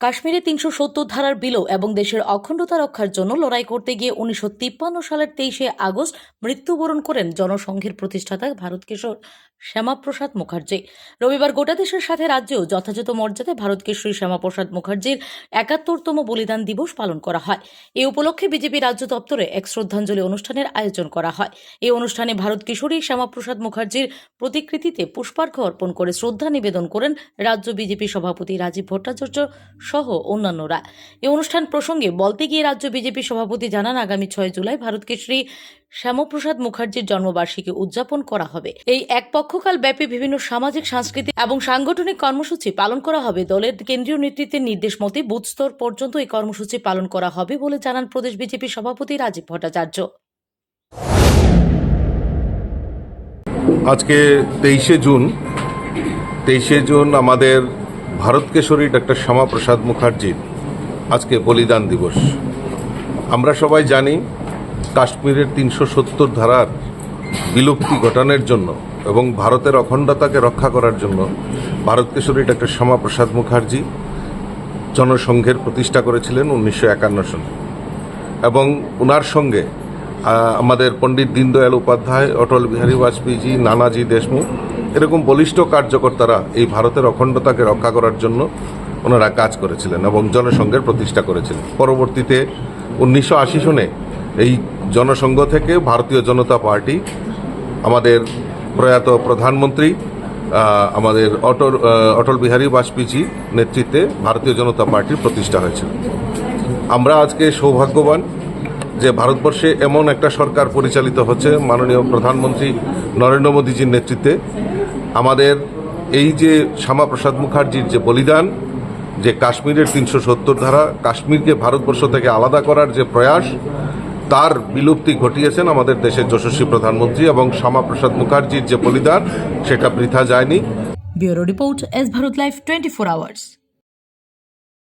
কাশ্মীরে তিনশো সত্তর ধারার বিলো এবং দেশের অখণ্ডতা রক্ষার জন্য লড়াই করতে গিয়ে উনিশশো তিপ্পান্ন সালের তেইশে আগস্ট মৃত্যুবরণ করেন জনসংঘের প্রতিষ্ঠাতা ভারত কিশোর শ্যামাপ্রসাদ মুখার্জি। রবিবার গোটা দেশের সাথে রাজ্যেও যথাযথ মর্যাদায় ভারত কেশরী শ্যামাপ্রসাদ মুখার্জির একাত্তরতম বলিদান দিবস পালন করা হয়। এই উপলক্ষে বিজেপি রাজ্য দপ্তরে এক শ্রদ্ধাঞ্জলি অনুষ্ঠানের আয়োজন করা হয়। এই অনুষ্ঠানে ভারত কিশোরী শ্যামাপ্রসাদ মুখার্জির প্রতিকৃতিতে পুষ্পার্ঘ অর্পণ করে শ্রদ্ধা নিবেদন করেন রাজ্য বিজেপি সভাপতি রাজীব ভট্টাচার্য সহ অন্যান্যরা। এই অনুষ্ঠান প্রসঙ্গে বলতে গিয়ে রাজ্য বিজেপি সভাপতি জানান, আগামী ছয় জুলাই ভারতকে শ্রী শ্যামপ্রসাদ মুখার্জির জন্মবার্ষিকী উদযাপন করা হবে। এই এক পক্ষকাল ব্যাপী বিভিন্ন সামাজিক, সাংস্কৃতিক এবং সাংগঠনিক কর্মসূচি পালন করা হবে। দলের কেন্দ্রীয় নেতৃত্বের নির্দেশ মতে বুথ স্তর পর্যন্ত এই কর্মসূচি পালন করা হবে বলে জানান প্রদেশ বিজেপি সভাপতি রাজীব ভট্টাচার্য। আজকে তেইশে জুন তেইশে জুন আমাদের ভারত কেশরী ডক্টর শ্যামাপ্রসাদ মুখার্জির আজকে বলিদান দিবস। আমরা সবাই জানি কাশ্মীরের তিনশো সত্তর ধারার বিলুপ্তি ঘটানোর জন্য এবং ভারতের অখণ্ডতাকে রক্ষা করার জন্য ভারত কেশরী ডক্টর শ্যামাপ্রসাদ মুখার্জি জনসংঘের প্রতিষ্ঠা করেছিলেন উনিশশো একান্ন সালে। এবং ওনার সঙ্গে আমাদের পণ্ডিত দীনদয়াল উপাধ্যায়, অটল বিহারী বাজপেয়ীজি নানাজি দেশমুখ এরকম বলিষ্ঠ কার্যকর্তারা এই ভারতের অখণ্ডতাকে রক্ষা করার জন্য ওনারা কাজ করেছিলেন এবং জনসংঘের প্রতিষ্ঠা করেছিলেন। পরবর্তীতে উনিশশো আশি সনে এই জনসংঘ থেকে ভারতীয় জনতা পার্টি, আমাদের প্রয়াত প্রধানমন্ত্রী আমাদের অটল অটল বিহারী বাজপেয়ীজি নেতৃত্বে ভারতীয় জনতা পার্টির প্রতিষ্ঠা হয়েছিল। আমরা আজকে সৌভাগ্যবান যে ভারতবর্ষে এমন একটা সরকার পরিচালিত হচ্ছে মাননীয় প্রধানমন্ত্রী নরেন্দ্র মোদীজির নেতৃত্বে। আমাদের এই যে শ্যামাপ্রসাদ মুখার্জির যে বলিদান, যে কাশ্মীরের তিনশো সত্তর ধারা, কাশ্মীরকে ভারতবর্ষ থেকে আলাদা করার যে প্রয়াস, তার বিলুপ্তি ঘটিয়েছেন আমাদের দেশের যশস্বী প্রধানমন্ত্রী এবং শ্যামাপ্রসাদ মুখার্জির যে বলিদান, সেটা বৃথা যায়নি। Bureau report S Bharat live twenty four hours.